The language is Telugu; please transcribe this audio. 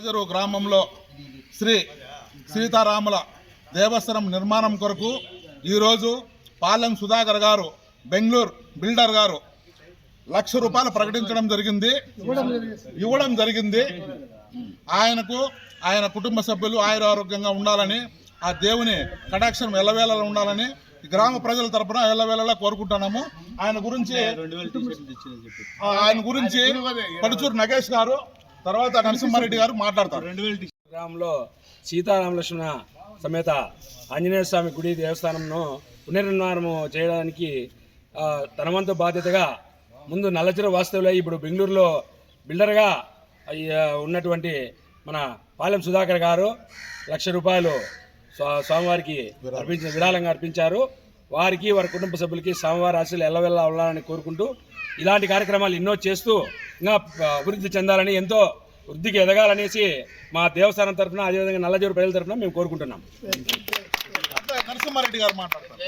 రాజరు గ్రామంలో శ్రీ సీతారాముల దేవస్థానం నిర్మాణం కొరకు ఈరోజు పాలెం సుధాకర్ గారు బెంగళూరు బిల్డర్ గారు లక్ష రూపాయలు ప్రకటించడం జరిగింది. ఇవ్వడం జరిగింది. ఆయనకు ఆయన కుటుంబ సభ్యులు ఆయుర ఆరోగ్యంగా ఉండాలని ఆ దేవుని కటాక్షం ఎల్లవేళలా ఉండాలని గ్రామ ప్రజల తరపున ఎల్లవేళలా కోరుకుంటున్నాము. ఆయన గురించి ఆయన గురించి పడుచూరు నగేష్ గారు తర్వాత నరసింహారెడ్డి గారు మాట్లాడతారు. గ్రామంలో సీతారామ లక్ష్మణ సమేత ఆంజనేయ స్వామి గుడి దేవస్థానంను పునర్నిర్మాణం చేయడానికి ఆ, తన వంతు బాధ్యతగా ముందు నల్లచెర వాస్తవులై ఇప్పుడు బెంగళూరులో బిల్డర్గా ఉన్నటువంటి మన పాలెం సుధాకర్ గారు లక్ష రూపాయలు స్వా- స్వామివారికి అర్పించిన విరాళంగా అర్పించారు. వారికి వారి కుటుంబ సభ్యులకి స్వామివారి ఆశలు ఎల్లవెల్లా ఉండాలని కోరుకుంటూ ఇలాంటి కార్యక్రమాలు ఎన్నో చేస్తూ ఇంకా అభివృద్ధి చెందాలని ఎంతో వృద్ధికి ఎదగాలనేసి మా దేవస్థానం తరఫున అదేవిధంగా నల్లజూరు ప్రజల తరఫున మేము కోరుకుంటున్నాం. నరసింహారెడ్డి గారు మాట్లాడతారు.